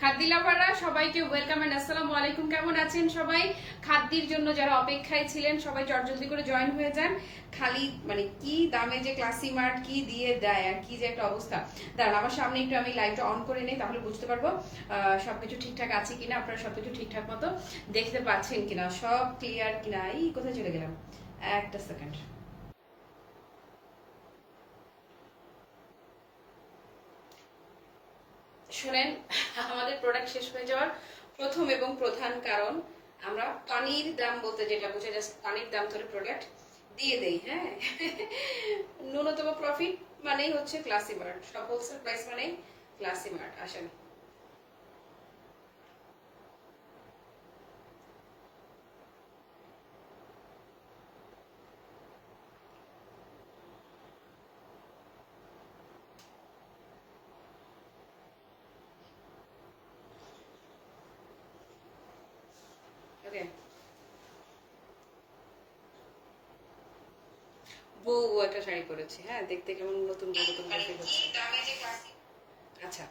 খাদ্দি লাভাররা, সবাইকে welcome and আসসালামু আলাইকুম। কেমন আছেন সবাই? খাদ্যির জন্য যারা অপেক্ষায় ছিলেন, সবাই চটজলদি করে জয়েন হয়ে যান। খালি মানে কি দামে যে ক্লাসি মার্ট কি দিয়ে দেয় আর কি যে একটা অবস্থা। দাঁড়ান, আমার সামনে একটু আমি লাইভটা অন করে নেই, তাহলে বুঝতে পারব সবকিছু ঠিকঠাক আছে কিনা, আপনারা সবকিছু ঠিকঠাক মতো দেখতে পাচ্ছেন কিনা, সব ক্লিয়ার কিনা? এই কোথায় চলে গেলাম? একটা সেকেন্ড শুনেন, আমাদের প্রোডাক্ট শেষ হয়ে যাওয়ার প্রথম এবং প্রধান কারণ আমরা পানির দাম বলতে যেটা বুঝে জাস্ট পানির দাম ধরে প্রোডাক্ট দিয়ে দেই হ্যাঁ? ন্যূনতম প্রফিট মানেই হচ্ছে ক্লাসিমার্ট সব হোলসেল প্রাইস মানেই ক্লাসিমার্ট আসেন ওকে বউ একটা শাড়ি হ্যাঁ দেখতে কেমন নতুন নতুন feel হচ্ছে। আচ্ছা।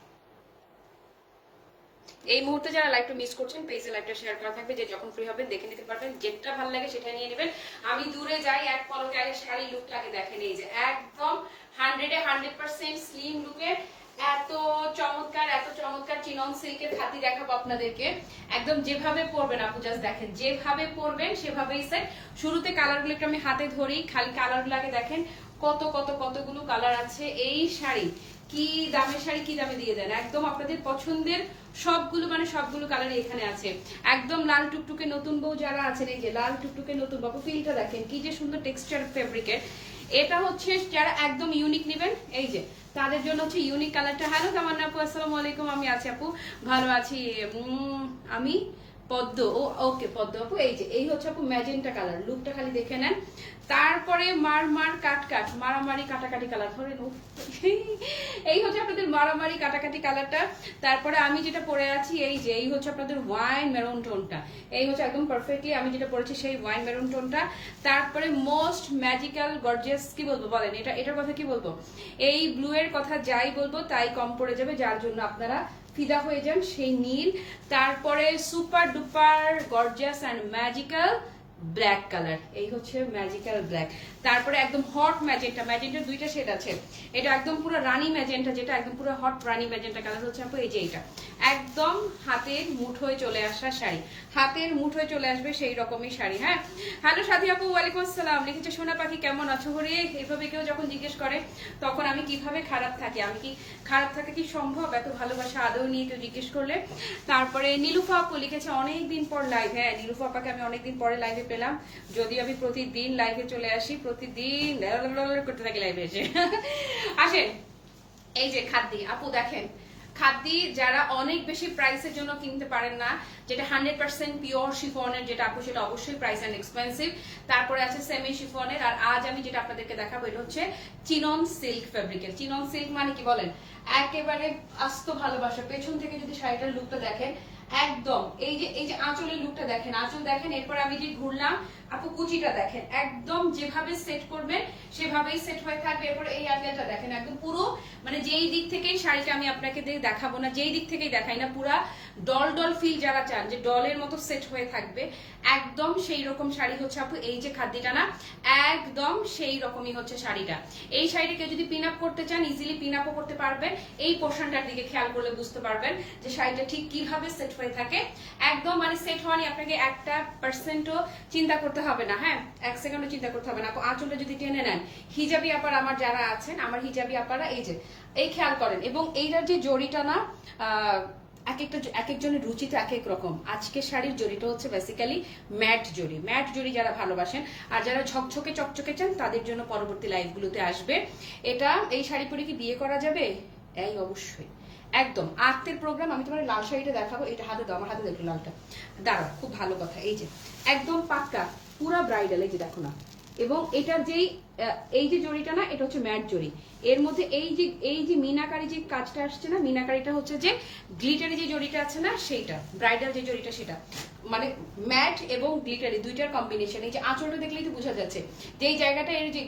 এই মুহূর্তে যারা লাইভটা মিস করছেন পেজে লাইভটা শেয়ার করা থাকবে, যে যখন ফ্রি হবেন, দেখে নিতে পারবেন, যেটা ভালো লাগে সেটা নিয়ে নেবেন। আমি দূরে যাই, এক পলকে আগে শাড়ি লুকটা আগে দেখে নিই যে, একদম হান্ড্রেডে হান্ড্রেড পার্সেন্ট স্লিম লুকে এত চমৎকার এত চমৎকার চিনন সিল্কের খাতি দেখাবো আপনাদেরকে। একদম যেভাবে পরবেন, আপু জাস্ট দেখেন, যেভাবে পরবেন, সেভাবেই সেট শুরুতে কালারগুলো একটু আমি হাতে ধরি, খালি কালারগুলো আগে দেখেন। কত কত, কতগুলো কালার আছে এই শাড়ি? কি দামের শাড়ি, কি দামে দিয়ে দেন? একদম আপনাদের পছন্দের সবগুলো মানে সবগুলো কালারই এখানে আছে। একদম লাল টুকটুকে নতুন বউ যারা আছেন, এই যে লাল টুকটুকে নতুন বাবু ফিলটা দেখেন, কি যে সুন্দর টেক্সচার ফেব্রিকের এটা হচ্ছে যারা একদম ইউনিক নেবেন, এই যে, তাদের জন্য হচ্ছে ইউনিক কালারটা হ্যালো তামান্না আপু, আসসালামু আলাইকুম, আমি আছি আপু, ভালো আছি। আমি পদ্ম, ও, ওকে, পদ্ম, আপু, এই যে, এই হচ্ছে আপু ম্যাজেন্টা কালার, লুকটা খালি দেখে নেন। তারপরে মার মার, কাট কাট, মারামারি, কাটাকাটি কালার, ধরেন। এই হচ্ছে আপনাদের মারামারি, কাটাকাটি কালারটা। তারপরে আমি যেটা পরে আছি, এই যে, এই হচ্ছে আপনাদের ওয়াইন মেরুন টোনটা এই হচ্ছে একদম পারফেক্টলি আমি যেটা পরেছি সেই ওয়াইন মেরুন টোনটা তারপরে মোস্ট ম্যাজিক্যাল গর্জিয়াস কি বলব, বলেন, এটা, এটার কথা কি বলব? এই ব্লু এর কথা যাই বলব, তাই কম পড়ে যাবে, যার জন্য আপনারা ফিদা হয়ে যান সেই নীল। তারপরে super duper gorgeous and magical black colour এই হচ্ছে ম্যাজিক্যাল ব্ল্যাক তারপরে একদম হট ম্যাজেন্টা দুইটা শেড আছে। এটা একদম পুরো ম্যাজেন্টা যেটা একদম পুরো হট ম্যাজেন্টা কালার হচ্ছে এই যে একদম হাতের চলে আসা শাড়ি। হাতের চলে আসবে সেই রকমই শাড়ি হ্যাঁ? হ্যালো সাথী আপু, ওয়ালাইকুম আসসালাম। লিখেছে, সোনা পাখি কেমন আছো? হরে, এভাবে কেউ যখন জিজ্ঞেস করে, তখন আমি কীভাবে খারাপ থাকি? আমি কি খারাপ থাকা কি সম্ভব? এত ভালোবাসা আদৌ নিয়ে কেউ জিজ্ঞেস করলে? তারপরে নীলুফা আপু লিখেছে, অনেকদিন পর লাইভ হ্যাঁ নীলুফা আপাকে আমি অনেকদিন পরে লাইভে পেলাম। যদিও আমি প্রতিদিন লাইভে চলে আসি, প্রতিদিন করতে থাকি লাইভে এসে। আসেন, এই যে খাদ্যি, আপু দেখেন, খাদ্যি যারা অনেক বেশি প্রাইসের জন্য কিনতে পারেন না, যেটা হান্ড্রেড পার্সেন্ট পিওর শিফনের যেটা আপু, সেটা অবশ্যই প্রাইস অ্যান্ড এক্সপেন্সিভ তারপরে আছে সেমি শিফনের আর আজ আমি যেটা আপনাদেরকে দেখাবো, এটা হচ্ছে চিনন সিল্ক ফেব্রিকের চিনন সিল্ক মানে কি বলেন? একেবারে আস্ত ভালোবাসা। পেছন থেকে যদি শাড়িটার লুকটা দেখেন একদম। এই যে এই যে আঁচলের লুকটা দেখেন, আঁচল দেখেন, এরপর আমি যে ঘুরলাম, আপু কুচিটা দেখেন, একদম যেভাবে সেট করবেন, সেভাবেই সেট হয়ে থাকবে। এরপর এই আঁচলটা দেখেন, একদম পুরো মানে যেই দিক থেকেই শাড়িটা আমি আপনাকে দেখাবো না, যেই দিক থেকেই দেখাই না, পুরা ডল ডল ফিল যারা চান যে ডলের মতো সেট হয়ে থাকবে, একদম সেই রকম শাড়ি হচ্ছে আপু এই যে খাদ্যটা না, একদম সেই রকমই হচ্ছে শাড়িটা। এই শাড়িটা কেউ যদি পিন আপ করতে চান ইজিলি পিন আপও করতে পারবেন। এই পোর্শনটার দিকে খেয়াল করলে বুঝতে পারবেন যে শাড়িটা ঠিক কীভাবে সেট হয়ে থাকে। একদম মানে সেট হওয়া নিয়ে আপনাকে একটা পার্সেন্টও চিন্তা করতে হবে না হ্যাঁ? এক সেকেন্ডও চিন্তা করতে হবে না। আঁচলটা যদি টেনে নেন, হিজাবি আপার আমার যারা আছেন, আমার হিজাবি আপারা, এই যে, এই খেয়াল করেন। এবং এইটার যে জড়িটা না এক একটা এক একজনের রুচি তো এক এক রকম। আজকে শাড়ির জড়িটা হচ্ছে basically matte zari. Matte zari যারা ভালোবাসেন, আর যারা ঝকঝকে চকচকে চান, তাদের জন্য পরবর্তী লাইভগুলোতে আসবে। এটা, এই শাড়ি পরে কি বিয়ে করা যাবে? এই অবশ্যই। একদম। আত্মের প্রোগ্রাম আমি তোমার লাল শাড়িটা দেখাবো, এটা হাতে দাও, আমার হাতে দেখো লালটা। দাঁড়াও, খুব ভালো কথা, এই যে, একদম পাক্কা, পুরা ব্রাইডাল এই যে দেখো না। এবং এটার যেই এই যে জড়িটা না, এটা হচ্ছে ম্যাট জড়ি। এর মধ্যে এই যে এই যে মিনাকারি যে কাজটা আসছে না, মিনাকারিটা হচ্ছে যে গ্লিটারি যে জড়িটা আছে না, সেইটা, ব্রাইডাল যে জড়িটা সেটা। মানে ম্যাট এবং গ্লিটারি দুইটার কম্বিনেশন এই যে আঁচলটা দেখলেই তো বোঝা যাচ্ছে। যে এই জায়গাটা এর যে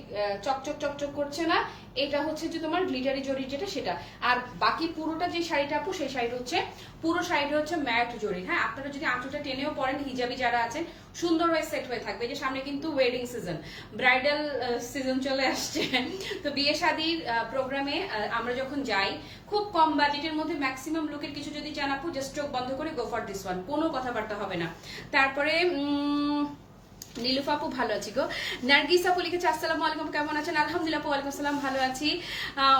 চকচক চকচক করছে না, এটা হচ্ছে যে তোমার গ্লিটারি জড়ি যেটা সেটা। আর বাকি পুরোটা যে শাড়িটা আপু, সেই শাড়িটা হচ্ছে, পুরো শাড়িটা হচ্ছে ম্যাট জড়ি। হ্যাঁ আপনারা যদি আঁচলটা টেনেও পড়েন, হিজাবি যারা আছেন, সুন্দর হয়ে সেট হয়ে থাকবে। যে সামনে কিন্তু ওয়েডিং সিজন ব্রাইডাল সিজন চলে আসছে। তো বিয়ে শাদির প্রোগ্রামে আমরা যখন যাই, খুব কম বাজেটের মধ্যে ম্যাক্সিমাম লোকের কিছু যদি চান আপু জাস্ট চোখ বন্ধ করে গো ফর দিস ওয়ান কোনো কথাবার্তা হবে না। তারপরে নীলুফা আপু ভালো আছি গো। নার্গিস আপু লিখেছে, আসসালামু আলাইকুম, কেমন আছেন? আলহামদুলিল্লাহ আপু, ওয়ালাইকুম আসসালাম, ভালো আছি।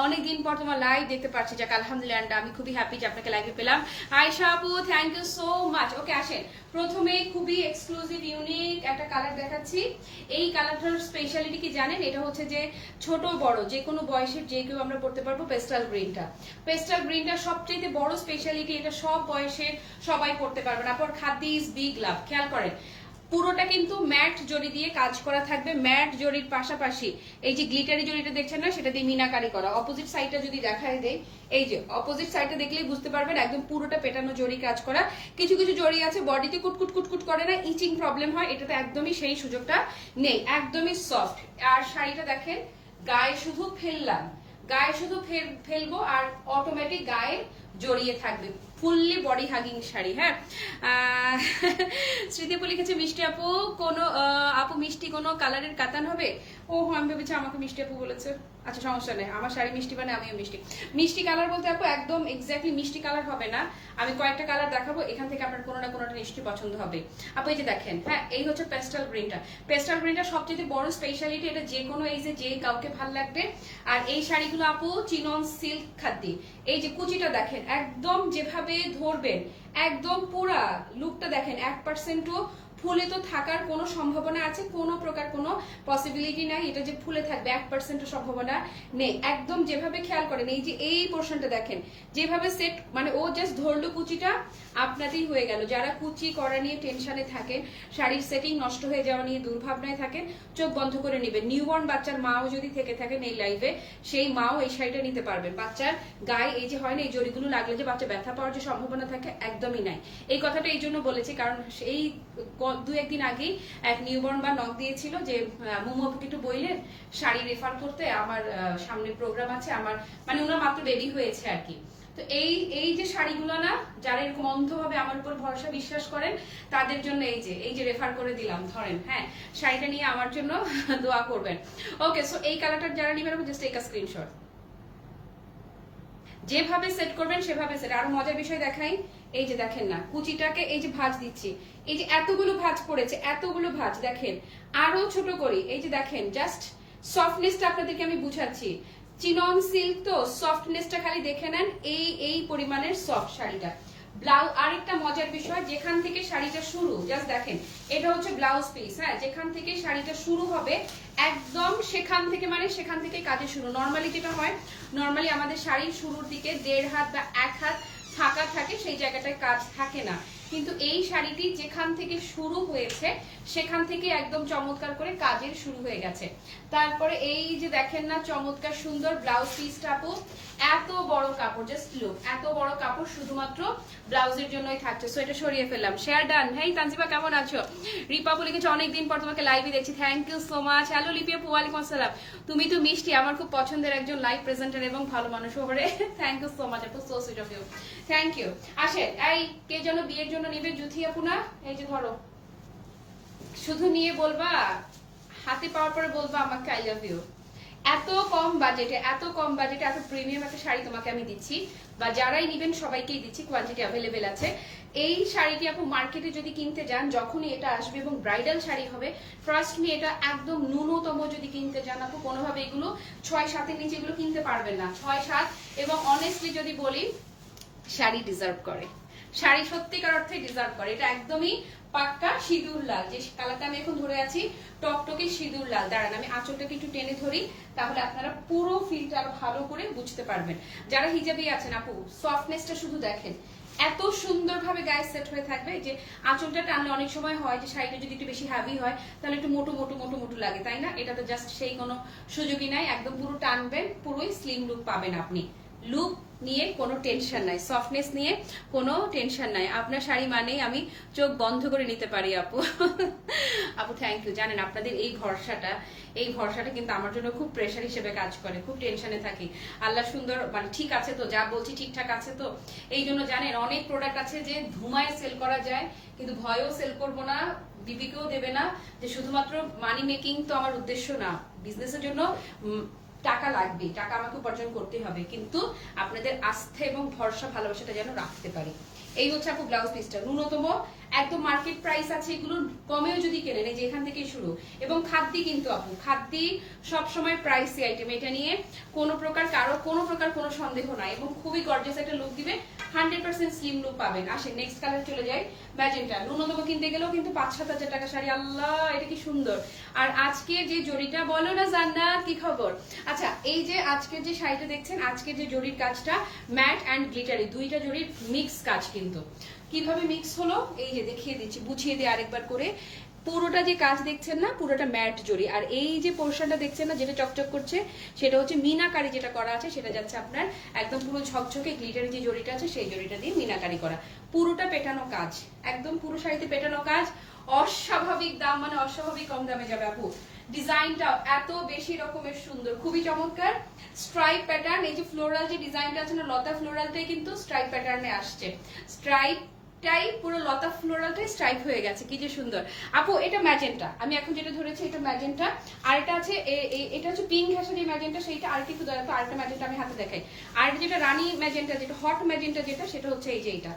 অনেকদিন পর তোমার লাইভ দেখতে পাচ্ছি যাক, আলহামদুলিল্লাহ আমি খুবই হ্যাপি যে আপনাকে লাইভে পেলাম। আয়শা আপু thank you so much okay আসেন। প্রথমে খুবই এক্সক্লুসিভ ইউনিক একটা কালার দেখাচ্ছি। এই কালারটার স্পেশালিটি কি জানেন? এটা হচ্ছে যে ছোট, বড়, যে কোনো বয়সের যে কেউ আমরা পড়তে পারব পেস্টাল গ্রিনটা পেস্টাল গ্রিনটা সবচেয়ে বড় স্পেশালিটি এটা সব বয়সে সবাই পড়তে পারবেন আপনার ইজ বিগ লাভ খেয়াল করেন। পুরোটা কিন্তু ম্যাট জড়ি দিয়ে কাজ করা থাকবে। ম্যাট জড়ির পাশাপাশি এই যে গ্লিটারি জড়িটা দেখছেন না, সেটা দিয়ে মিনাকারি করা। অপোজিট সাইডটা যদি দেখায় দেয় এই যে অপোজিট সাইডটা দেখলেই বুঝতে পারবেন একদম পুরোটা পেটানো জড়ি কাজ করা। কিছু কিছু জড়ি আছে, বডিতে কুটকুট কুটকুট করে না ইচিং প্রবলেম হয়, এটাতে একদমই সেই সুযোগটা নেই, একদমই সফট আর শাড়িটা দেখেন, গায়ে শুধু ফেললাম, গায়ে শুধু ফেল- ফেলব আর অটোমেটিক গায়ে জড়িয়ে থাকবে। ফুললি বডি হাগিং শাড়ি হ্যাঁ? স্মৃতি স্মৃতিপু লিখেছে, মিষ্টি আপু, কোনো আপু মিষ্টি কোনো কালারের কাতান হবে? ও আমি ভেবেছি আমাকে মিষ্টি আপু বলেছে। আচ্ছা সমস্যা নেই। আমার শাড়ি মিষ্টি মানে আমিও মিষ্টি। মিষ্টি কালার বলতে আপু একদম এক্স্যাক্টলি মিষ্টি কালার হবে না। আমি কয়েকটা কালার দেখাবো, এখান থেকে আপনার কোনো না কোনোটা নিশ্চয়ই পছন্দ হবে। আপু, এই যে দেখেন হ্যাঁ এই হচ্ছে পেস্টাল গ্রিনটা পেস্টাল গ্রিনটা সবচেয়ে বড় স্পেশালিটি এটা যে কোনো এই যে যে কাউকে ভালো লাগবে। আর এই শাড়িগুলো আপু, চিনন সিল্ক খাদ্যি। এই যে কুচিটা দেখেন, একদম যেভাবে ধরবেন, একদম পুরা লুকটা দেখেন, এক পার্সেন্টও ফুলে তো থাকার কোনো সম্ভাবনা আছে? কোনো প্রকার কোনো পসিবিলিটি নাই। এটা যে ফুলে থাকবে, এক পার্সেন্টের সম্ভাবনা নেই। একদম যেভাবে খেয়াল করেন, এই যে এই পোর্শনটা দেখেন, যেভাবে সেট মানে ও জাস্ট ধরলো কুচিটা, আপনাতেই হয়ে গেল। যারা কুচি করা নিয়ে টেনশনে থাকেন, শাড়ির সেটিং নষ্ট হয়ে যাওয়া নিয়ে দুর্ভাবনায় থাকেন, চোখ বন্ধ করে নেবেন। নিউবর্ন বাচ্চার মাও যদি থেকে থাকেন এই লাইফে সেই মাও এই শাড়িটা নিতে পারবেন। বাচ্চার গায়ে এই যে হয় না, এই জড়িগুলো লাগলে যে বাচ্চা ব্যথা পাওয়ার যে সম্ভাবনা থাকে, একদমই নাই। এই কথাটা এই জন্য বলেছি, কারণ ক- দু একদিন আগেই এক নিউবর্ন বা নক দিয়েছিল যে মোমো একটু বইলেন শাড়ি রেফার করতে, আমার সামনে প্রোগ্রাম আছে, আমার মানে ওনার মাত্র বেবি হয়েছে আর কি। তো এই এই যে শাড়িগুলো না, যারা এরকম অন্ধভাবে আমার উপর ভরসা বিশ্বাস করেন, তাদের জন্য এই যে এই যে রেফার করে দিলাম, ধরেন হ্যাঁ শাড়িটা নিয়ে আমার জন্য দোয়া করবেন। ওকে সো এই কালারটা যারা নিবেন জাস্ট টেক স্ক্রিনশট যেভাবে সেট করবেন, সেভাবে সেট আরও মজার বিষয় দেখাই এই যে দেখেন না, কুচিটাকে এই যে ভাঁজ দিচ্ছি, এই যে এতগুলো ভাঁজ পড়েছে, এতগুলো ভাঁজ, দেখেন, আরও ছোট করি, এই যে দেখেন জাস্ট সফটনেসটা আপনাদেরকে আমি বুঝাচ্ছি। চিনন সিল্ক তো সফটনেসটা খালি দেখে নেন, এই এই পরিমাণের সফট শাড়িটা। ব্লাউজ আরেকটা মজার বিষয়, যেখান থেকে শাড়িটা শুরু জাস্ট দেখেন, এটা হচ্ছে ব্লাউজ পিস হ্যাঁ যেখান থেকে শাড়িটা শুরু হবে, একদম সেখান থেকে মানে সেখান থেকে কাজে শুরু। নর্মালি যেটা হয় নর্মালি আমাদের শাড়ির শুরুর দিকে দেড় হাত বা এক হাত ফাঁকা থাকে, সেই জায়গাটায় কাজ থাকে না। কিন্তু এই শাড়িটি যেখান থেকে শুরু হয়েছে, সেখান থেকে একদম চমৎকার করে কাজের শুরু হয়ে গেছে। তারপরে এই যে দেখেন না, চমৎকার সুন্দর ব্লাউজ পিসটা আপু। এত বড় কাপড় জাস্ট লুক এত বড় কাপড় শুধুমাত্র ব্লাউজের জন্যই থাকছে। সো এটা সরিয়ে ফেললাম। শেয়ার ডান হেই তানজিবা, কেমন আছো? রিপা বলে কিছু অনেকদিন পর তোমাকে লাইভে দেখছি। Thank you so much hello Lipia ওয়ালাইকুম আসসালাম। তুমি তো মিষ্টি, আমার খুব পছন্দের একজন লাইভ প্রেজেন্টার এবং ভালো মানুষ ওপরে থ্যাংক ইউ সো মাচ আপু so sweet of you thank you আসে এই কে যেন বিয়ের জন্য নিবে জুথি আপু না? এই যে ধরো। শুধু নিয়ে বলবা, হাতে পাওয়ার পরে বলবা আমাকে আই লাভ ইউ এত কম বাজেটে, এত কম বাজেটে, এত প্রিমিয়াম একটা শাড়ি তোমাকে আমি দিচ্ছি। বা যারাই নিবেন, সবাইকেই দিচ্ছি কোয়ান্টিটি অ্যাভেলেবেল আছে। এই শাড়িটি আপু মার্কেটে যদি কিনতে যান, যখনই এটা আসবে এবং ব্রাইডাল শাড়ি হবে ফার্স্ট মি এটা একদম ন্যূনতম যদি কিনতে যান আপু, কোনোভাবে এগুলো ছয় সাতের নিচে এগুলো কিনতে পারবেন না। ছয়, সাত এবং অনেস্টলি যদি বলি, শাড়ি ডিজার্ভ করে। শাড়ি সত্যিকার অর্থে ডিজার্ভ করে। এটা একদমই পাক্কা সিঁদুর লাল। যে কালারটা আমি এখন ধরে আছি, টকটকে সিঁদুর লাল। দাঁড়ান, আমি আঁচলটাকে একটু টেনে ধরি, তাহলে আপনারা পুরো ফিলটা আরও ভালো করে বুঝতে পারবেন। যারা হিজাবি আছেন, আপু সফটনেসটা শুধু দেখেন। এত সুন্দরভাবে গায়ে সেট হয়ে থাকবে যে আঁচলটা টানলে অনেক সময় হয় যে শাড়িটা যদি একটু বেশি হ্যাভি হয়, তাহলে একটু মোটু মোটু মোটু মোটু লাগে, তাই না? এটা তো জাস্ট সেই কোনো সুযোগই নাই। একদম পুরো টানবেন, পুরোই স্লিম লুক পাবেন আপনি। লুক নিয়ে কোনো টেনশন নাই। সফটনেস নিয়ে কোনো টেনশন নাই। আপনার শাড়ি মানেই আমি চোখ বন্ধ করে নিতে পারি, আপু। আপু থ্যাংক ইউ জানেন, আপনাদের এই ভরসাটা এই ভরসাটা কিন্তু আমার জন্য খুব প্রেশার হিসেবে কাজ করে, খুব টেনশনে থাকি। আল্লাহ সুন্দর মানে ঠিক আছে তো, যা বলছি ঠিকঠাক আছে তো। এই জন্য জানেন, অনেক প্রোডাক্ট আছে যে ধুমায় সেল করা যায়, কিন্তু ভয়েও সেল করব না, বিবিকেও দেবে না। যে শুধুমাত্র মানি মেকিং তো আমার উদ্দেশ্য না। বিজনেসের জন্য টাকা লাগবে টাকা আমাকে উপার্জন করতে হবে, কিন্তু আপনাদের আস্থা এবং ভরসা, ভালোবাসাটা যেন রাখতে পারি। এই হচ্ছে আপু ব্লাউজ পিসটা ন্যূনতম একদম মার্কেট প্রাইস আছে, এগুলো কমেও যদি কেনেন, এই যে এখান থেকে শুরু। এবং খাদ্যি কিন্তু আপু, খাদ্যি সবসময় প্রাইসি আইটেম এটা নিয়ে কোনো প্রকার, কারও কোনো প্রকার কোনো সন্দেহ নাই এবং খুবই গর্জিয়াস একটা লুক দিবে হান্ড্রেড পার্সেন্ট স্লিম লুক পাবেন। আসে নেক্সট কালার চলে যাই ম্যাজেন্টা ন্যূনতম কিনতে গেলেও কিন্তু পাঁচ সাত হাজার টাকা শাড়ি, আল্লাহ, এটা কি সুন্দর। আর আজকে যে জড়িটা বলো না জান্নাত, কি খবর? আচ্ছা এই যে আজকের যে শাড়িটা দেখছেন, আজকের যে জরির কাজটা ম্যাট অ্যান্ড গ্লিটারি দুইটা জরির মিক্স কাজ কিন্তু। কীভাবে মিক্স হলো? এই যে দেখিয়ে দিচ্ছি, বুঝিয়ে দিয়ে আরেকবার করে। পুরোটা যে কাজ দেখছেন না, পুরোটা ম্যাট জড়ি। আর এই যে পোর্শনটা দেখছেন না, যেটা চকচক করছে, সেটা হচ্ছে মিনাকারি যেটা করা আছে, সেটা যাচ্ছে আপনার একদম পুরো ঝকঝকে গ্লিটারি যে জড়িটা আছে, সেই জড়িটা দিয়ে মিনাকারি করা। পুরোটা পেটানো কাজ, একদম পুরো শাড়িতে পেটানো কাজ। অস্বাভাবিক দাম মানে অস্বাভাবিক কম দামে যাবে আপু। ডিজাইনটা এত বেশি রকমের সুন্দর, খুবই চমৎকার। স্ট্রাইপ প্যাটার্ন এই যে ফ্লোরাল যে ডিজাইনটা আছে না, লতা ফ্লোরালটাই কিন্তু স্ট্রাইপ প্যাটার্নে আসছে। স্ট্রাইপ টাই পুরো লতা ফ্লোরালটাই স্ট্রাইপ হয়ে গেছে, কি যে সুন্দর। আপু, এটা ম্যাজেন্টা আমি এখন যেটা ধরেছি, এটা ম্যাজেন্টা আর এটা আছে এটা হচ্ছে পিঙ্ক ঘাসা যে ম্যাজেন্টা সেইটা আরেকটা একটু দয়া আরেকটা ম্যাজেন্টা আমি হাতে দেখাই। আর যেটা রানী ম্যাজেন্টা যেটা হট ম্যাজেন্টা যেটা, সেটা হচ্ছে এই যে এটা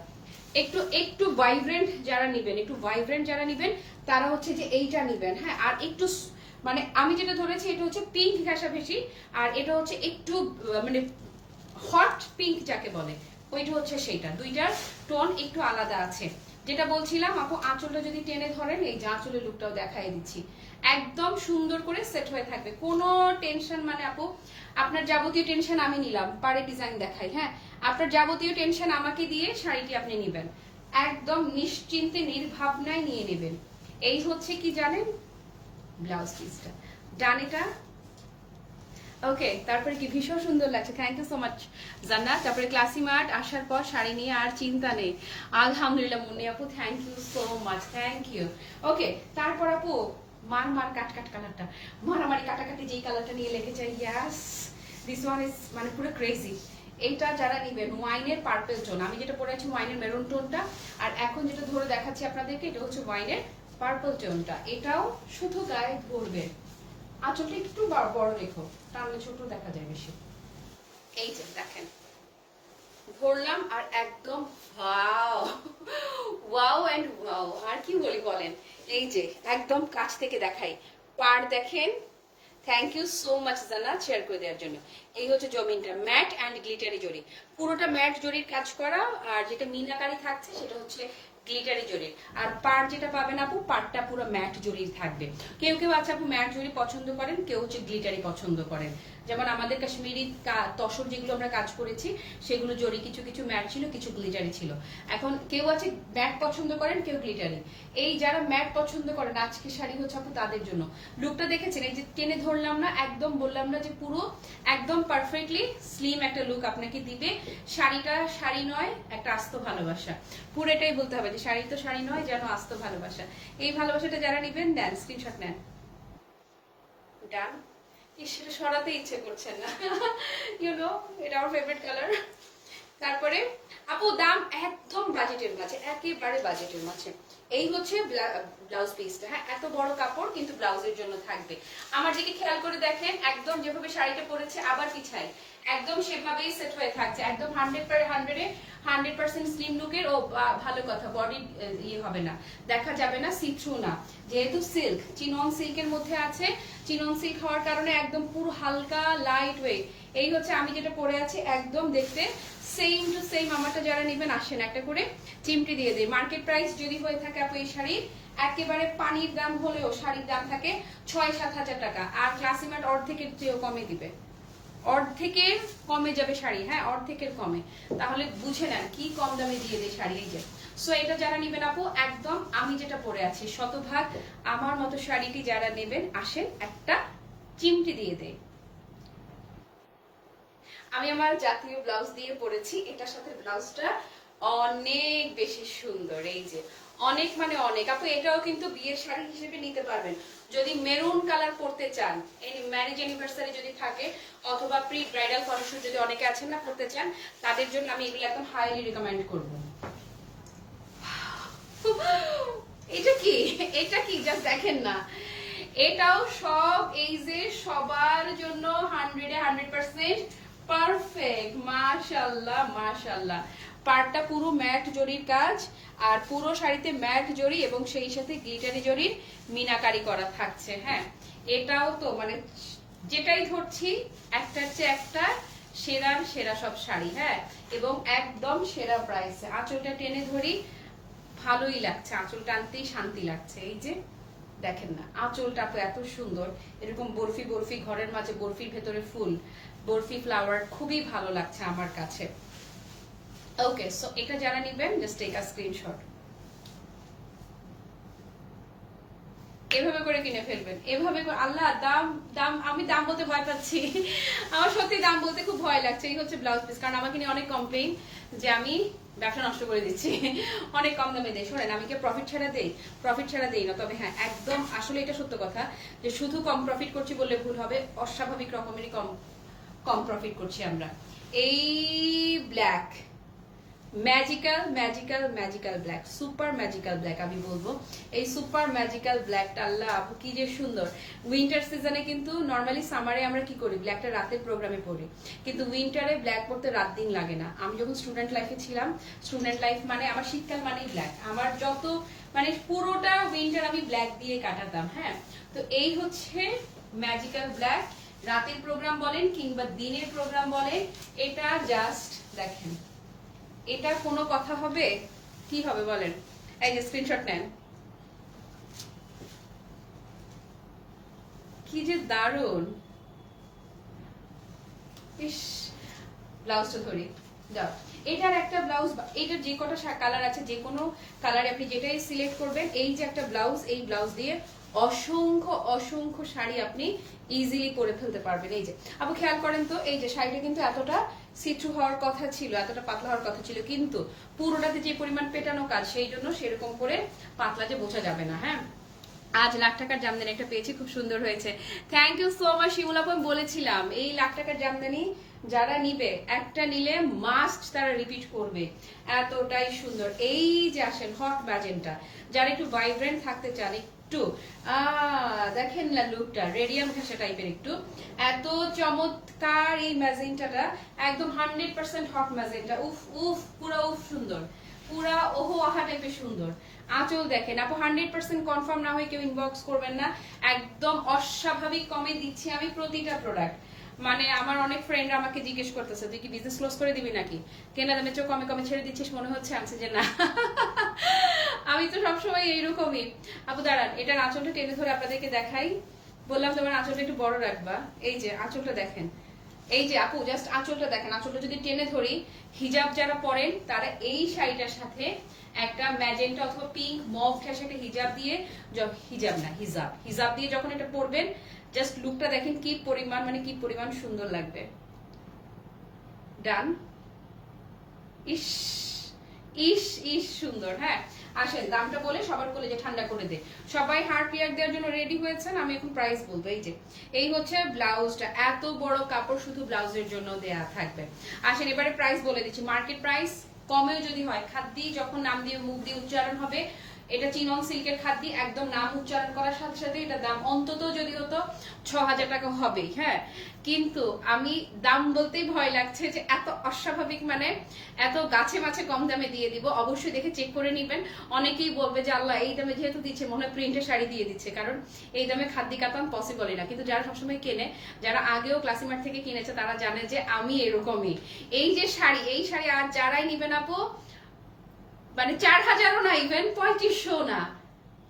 একটু একটু ভাইব্রেন্ট যারা নিবেন, একটু ভাইব্রেন্ট যারা নিবেন, তারা হচ্ছে যে এইটা নিবেন হ্যাঁ? আর একটু মানে আমি যেটা ধরেছি, এটা হচ্ছে পিঙ্ক ঘাসা বেশি আর এটা হচ্ছে একটু মানে হট পিঙ্ক যাকে বলে। ওইটা হচ্ছে সেইটা। দুইটার টোন একটু আলাদা আছে। যেটা বলছিলাম, আপু, আঁচলটা যদি টেনে ধরেন, এই যে আঁচলের লুকটাও দেখাই দিচ্ছি। একদম সুন্দর করে সেট হয়ে থাকবে। কোনো টেনশন মানে আপু, আপনার যাবতীয় টেনশন আমি নিলাম পারে ডিজাইন দেখাই হ্যাঁ? আপনার যাবতীয় টেনশন আমাকে দিয়ে শাড়িটি আপনি নেবেন। একদম নিশ্চিন্তে, নির্ভাবনায় নিয়ে নেবেন। এই হচ্ছে কি জানেন? ব্লাউজ পিসটা ডানেটা ওকে তারপরে কি? ভীষণ সুন্দর লাগছে। থ্যাংক ইউ সো মাচ জান্নাত। তারপরে ক্লাসি মার্ট আসার পর শাড়ি নিয়ে আর চিন্তা নেই। আলহামদুলিল্লাহ, মুন্নি আপু thank you so much thank you okay তারপর আপু, মার মার কাট কাট কালারটা। মারামারি কাটাকাটি যেই কালারটা নিয়ে লেগে যায় ইয়াস দিস ওয়ান ইজ মানে পুরো ক্রেজি এইটা যারা নিবেন ওয়াইনের পার্পল টোন আমি যেটা পরে আছি ওয়াইনের মেরুন টোনটা আর এখন যেটা ধরে দেখাচ্ছি আপনাদেরকে, এটা হচ্ছে ওয়াইনের পার্পল টোনটা এটাও শুধু গায়ে ধরবে আঁচলটা একটু বড় রেখো টানলে ছোট দেখা যায় বেশি। এই যে দেখেন, ধরলাম আর একদম ওয়াও ওয়াও এন্ড ওয়াও, আর কি বলি বলেন? এই যে একদম কাছ থেকে দেখাই। পার দেখেন থ্যাংক ইউ সো মাচ জানা শেয়ার করে দেওয়ার জন্য। এই হচ্ছে জমিনটা ম্যাট অ্যান্ড গ্লিটারি জরি। পুরোটা ম্যাট জরির কাজ করা, আর যেটা মিনাকারি থাকছে, সেটা হচ্ছে গ্লিটারি জরির আর পার যেটা পাবেন আপু পারটা পুরো ম্যাট জরির থাকবে। কেউ কেউ আছে আপু ম্যাট জরি পছন্দ করেন, কেউ হচ্ছে গ্লিটারি পছন্দ করেন। যেমন আমাদের কাশ্মীরি তসর যেগুলো আমরা কাজ করেছি, সেগুলো জরি কিছু কিছু ম্যাট ছিল, কিছু গ্লিটারি ছিল। এখন কেউ আছে ম্যাট পছন্দ করেন, কেউ গ্লিটারি। এই যারা ম্যাট পছন্দ করেন আজকে শাড়ি হচ্ছে আপু তাদের জন্য। লুকটা দেখেছেন? এই যে টেনে ধরলাম না, একদম বললাম না যে পুরো, একদম পারফেক্টলি স্লিম একটা লুক আপনাকে দিবে। শাড়িটা শাড়ি নয়, একটা আস্ত ভালোবাসা। পুরোটাই বলতে হবে যে শাড়ি তো শাড়ি নয়, যেন আস্ত ভালোবাসা। এই ভালোবাসাটা যারা নিবেন, দেন স্ক্রিনশট নেন। ডান সেটা সরাতে ইচ্ছে করছে না। ইউ নো এটা আমার ফেভারিট কালার তারপরে, আপু, দাম একদম বাজেটের মাঝে, একেবারে বাজেটের মাঝে। এই হচ্ছে ব্লাউজ পিসটা হ্যাঁ এত বড় কাপড় কিন্তু ব্লাউজের জন্য থাকবে। আমার দিকে খেয়াল করে দেখেন, একদম যেভাবে শাড়িটা পরেছে, আবার পিছাই একদম সেভাবেই সেট হয়ে থাকছে। একদম হান্ড্রেড পার হান্ড্রেডে হান্ড্রেড পার্সেন্ট স্লিম লুকের ও ভালো কথা বডি ইয়ে হবে না। দেখা যাবে না সি থ্রু না যেহেতু সিল্ক চিনন সিল্কের মধ্যে আছে। চিনন সিল্ক হওয়ার কারণে একদম পুরো হালকা লাইট ওয়েট এই হচ্ছে আমি যেটা পরে আছি, একদম দেখতে সেম টু সেম আমারটা যারা নেবেন, আসেন একটা করে চিমটি দিয়ে দিই। মার্কেট প্রাইস যদি হয়ে থাকে আপু এই শাড়ির একেবারে পানির দাম হলেও শাড়ির দাম থাকে ছয় সাত হাজার টাকা। আর ক্লাসিমাট অর্ধেকের চেয়েও কমে দিবে। অর্ধেকের কমে যাবে শাড়ি হ্যাঁ অর্ধেকের কমে। তাহলে বুঝে নেন কি কম দামে দিয়ে দেয় শাড়ি, এই যে। সো এটা যারা নেবেন আপু, একদম আমি যেটা পরে আছি, শতভাগ আমার মতো শাড়িটি যারা নেবেন, আসেন একটা চিমটি দিয়ে দেয়। আমি আমার জাতীয় ব্লাউজ দিয়ে পরেছি, এটার সাথে ব্লাউজটা অনেক বেশি সুন্দর, এই যে। অনেক মানে অনেক। আপু, এটাও কিন্তু বিয়ের শাড়ি হিসেবে নিতে পারবেন। যদি মেরুন কালার পরতে চান ম্যারেজ অ্যানিভার্সারি যদি থাকে, অথবা প্রি ব্রাইডাল ফটোশুট যদি অনেকে আছেন না করতে চান, তাদের জন্য আমি এগুলো একদম হাইলি রিকমেন্ড করব। এটা কি? এটা কি? জাস্ট দেখেন না। এটাও সব এই যে সবার জন্য হান্ড্রেডে হান্ড্রেড পার্সেন্ট পারফেক্ট মাশাল্লাহ মাশাল্লাহ। পাড়টা পুরো ম্যাট জরির কাজ, আর পুরো শাড়িতে ম্যাট জরি এবং সেই সাথে গ্লিটারি জরির মিনাকারি করা থাকছে হ্যাঁ। এটাও তো মানে যেটাই ধরছি একটার চেয়ে একটা সেরার সেরা সব শাড়ি হ্যাঁ। এবং একদম সেরা প্রাইসে আঁচলটা টেনে ধরি, ভালোই লাগছে। আঁচল টানতেই শান্তি লাগছে। এই যে, দেখেন না, আঁচলটা তো এত সুন্দর। এরকম বরফি বরফি, ঘরের মাঝে বরফির ভেতরে ফুল, বরফি ফ্লাওয়ার খুবই ভালো লাগছে আমার কাছে। ওকে সো এটা যারা নিবেন জাস্ট টেক আ স্ক্রিনশট এভাবে করে কিনে ফেলবেন। এভাবে আল্লাহ, দাম দাম, আমি দাম বলতে ভয় পাচ্ছি। আমার সত্যি দাম বলতে খুব ভয় লাগছে। এই হচ্ছে ব্লাউজ পিস কারণ আমাকে নিয়ে অনেক কমপ্লেইন যে আমি ব্যবসা নষ্ট করে দিচ্ছি। অনেক কম দামে দেয়। শোনেন, আমি কি প্রফিট ছাড়া দেই? প্রফিট ছাড়া দেই না। তবে হ্যাঁ একদম আসলে এটা সত্য কথা যে শুধু কম প্রফিট করছি বললে ভুল হবে, অস্বাভাবিক রকমেরই কম কম প্রফিট করছি আমরা। এই black magical magical magical black super magical black আমি বলব। এই সুপার ম্যাজিক্যাল ব্ল্যাকটা আল্লাহ আপু কি যে সুন্দর। উইন্টার সিজনে কিন্তু নর্মালি সামারে আমরা কি করি? ব্ল্যাকটা রাতের প্রোগ্রামে পড়ি। কিন্তু উইন্টারে ব্ল্যাক পড়তে রাত দিন লাগে না। আমি যখন স্টুডেন্ট লাইফে ছিলাম স্টুডেন্ট লাইফ মানে আমার শীতকাল মানেই ব্ল্যাক আমার যত মানে পুরোটা উইন্টার আমি ব্ল্যাক দিয়ে কাটাতাম হ্যাঁ? তো এই হচ্ছে ম্যাজিক্যাল ব্ল্যাক রাতের প্রোগ্রাম বলেন কিংবা দিনের প্রোগ্রাম বলেন, এটা জাস্ট দেখেন। এটা কোনো কথা হবে? কি হবে বলেন? এই যে স্ক্রিনশট নেন। কি যে দারুণ। ইস ব্লাউজটা ধরি। যাও। এটার একটা ব্লাউজ এটার যে কটা কালার আছে, যে কোনো কালারে আপনি যেটাই সিলেক্ট করবেন, এই যে একটা ব্লাউজ এই ব্লাউজ দিয়ে অসংখ্য অসংখ্য শাড়ি আপনি ইজিলি করে ফেলতে পারবেন। এই যে আপু খেয়াল করেন তো, এই যে শাড়িটা কিন্তু এতটা সিট্রু হওয়ার কথা ছিল, এতটা পাতলা হওয়ার কথা ছিল, কিন্তু পুরোটাতে যে পরিমাণ পেটানো কাজ, সেই জন্য সেরকম করে পাতলা যে বোঝা যাবে না হ্যাঁ? আজ লাখ টাকার জামদানি একটা পেয়েছি, খুব সুন্দর হয়েছে। থ্যাংক ইউ সো মাচ শিমুলাপ বলেছিলাম, এই লাখ টাকার জামদানি যারা নিবে, একটা নিলে মাস্ট তারা রিপিট করবে। এতটাই সুন্দর। এই যে আসেন, হট ম্যাজেন্টা যারা একটু ভাইব্রেন্ট থাকতে চান একটু। দেখেন না লুকটা রেডিয়াম ঘেসা টাইপের একটু। এত চমৎকার এই ম্যাজেন্টাটা একদম হান্ড্রেড পার্সেন্ট হট ম্যাজেন্টা উফ উফ, পুরা উফ সুন্দর। পুরা ওহো আহা টাইপের সুন্দর। আঁচল দেখেন, আপু হান্ড্রেড পার্সেন্ট কনফার্ম না হয় কেউ ইনবক্স করবেন না। একদম অস্বাভাবিক কমে দিচ্ছি আমি প্রতিটা প্রোডাক্ট মানে আমার অনেক ফ্রেন্ড আমাকে জিজ্ঞেস করতেছে, তুই কি বিজনেস ক্লোজ করে দিবি নাকি? কেনা দামে চোখ কমে কমে ছেড়ে দিচ্ছিস, মনে হচ্ছে? আমি যে না। আমি তো সবসময় এইরকমই। আপু, দাঁড়ান এটার আঁচলটা টেনে ধরে আপনাদেরকে দেখাই। বললাম তোমার আঁচলটা একটু বড় রাখবা। এই যে, আঁচলটা দেখেন। এই যে, আপু জাস্ট আঁচলটা দেখেন। আঁচলটা যদি টেনে ধরি, হিজাব যারা পরেন, তারা এই শাড়িটার সাথে একটা ম্যাজেন্টা অথবা পিঙ্ক মভ ঘেঁষে একটা হিজাব দিয়ে হিজাব না হিজাব হিজাব দিয়ে যখন এটা পরবেন জাস্ট লুকটা দেখেন কি পরিমাণ মানে কি পরিমাণ সুন্দর লাগবে। ডান ইস ইস সুন্দর হ্যাঁ? আসেন, দামটা বলে সবার কোলে যে ঠান্ডা করে দে। সবাই হার্ট রিয়াক্ট দেওয়ার জন্য রেডি হয়েছেন, আমি এখন প্রাইস বলব, এই যে। এই হচ্ছে ব্লাউজটা, এত বড় কাপড় শুধু ব্লাউজের জন্য দেয়া থাকবে। আসেন, এবারে প্রাইস বলে দিচ্ছি। মার্কেট প্রাইস কমেও যদি হয় খাদ্যি যখন নাম দিয়ে মুখ দিয়ে উচ্চারণ হবে এটা চিনন সিল্কের খাদ্যি, একদম নাম উচ্চারণ করার সাথে সাথে এটা দাম অন্তত যদি হতো ছ হাজার টাকা হবেই হ্যাঁ? কিন্তু আমি দাম বলতেই ভয় লাগছে যে এত অস্বাভাবিক মানে এত গাছে মাছে কম দামে দিয়ে দিব, অবশ্যই দেখে চেক করে নিবেন। অনেকেই বলবে যে, আল্লাহ, এই দামে যেহেতু দিচ্ছে, মনে হয় প্রিন্টের শাড়ি দিয়ে দিচ্ছে। কারণ এই দামে খাদ্য কাতান পসিবলই না। কিন্তু যারা সবসময় কেনে, যারা আগেও ক্লাসিমার থেকে কিনেছে, তারা জানে যে আমি এরকমই। এই যে শাড়ি, এই শাড়ি আর যারাই নিবেন আপু মানে চার হাজারও না ইভেন পঁয়ত্রিশশো না।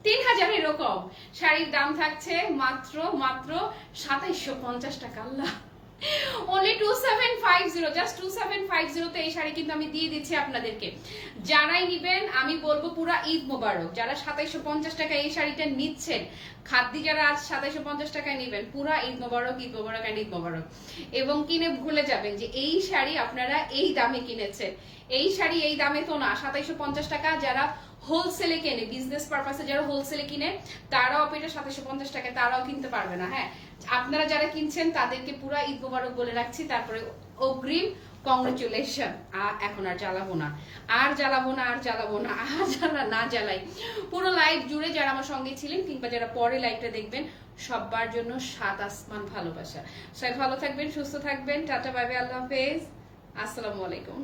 তিন হাজার এরকম। শাড়ির দাম থাকছে মাত্র মাত্র সাতাইশশো পঞ্চাশ টাকা, আল্লাহ। Only two seven five zero just two seven five জিরোতে এই শাড়ি কিন্তু আমি দিয়ে দিচ্ছি আপনাদেরকে। যারাই নিবেন, আমি বলব পুরা ঈদ মোবারক। যারা সাতাইশো পঞ্চাশ টাকা এই শাড়িটা নিচ্ছেন, খাদ্যি যারা আজ সাতাইশো পঞ্চাশ টাকায় নেবেন, পুরা ঈদ মোবারক ঈদ মোবারক অ্যান্ড ঈদ মোবারক। এবং কিনে ভুলে যাবেন যে এই শাড়ি আপনারা এই দামে কিনেছেন। এই শাড়ি এই দামে তো না সাতাইশো পঞ্চাশ টাকা যারা হোলসেলে কেনে বিজনেস পারপাসে যারা হোলসেলে কিনে, তারাও এটা সাতাইশো পঞ্চাশ টাকায়, তারাও কিনতে পারবে না হ্যাঁ? আপনারা যারা কিনছেন, তাদেরকে পুরা ঈদ মোবারক বলে রাখছি, তারপরে অগ্রিম কংগ্রেচুলেশন এখন আর জ্বালাবো না, আর জ্বালাবো না, আর জ্বালাবো না, আর জ্বালা, না জ্বালাই। পুরো লাইভ জুড়ে যারা আমার সঙ্গে ছিলেন, কিংবা যারা পরে লাইভটা দেখবেন সবার জন্য সাত আসমান ভালোবাসা। সবাই ভালো থাকবেন, সুস্থ থাকবেন। টাটা বাই আল্লাহ হাফেজ। আসসালামু আলাইকুম।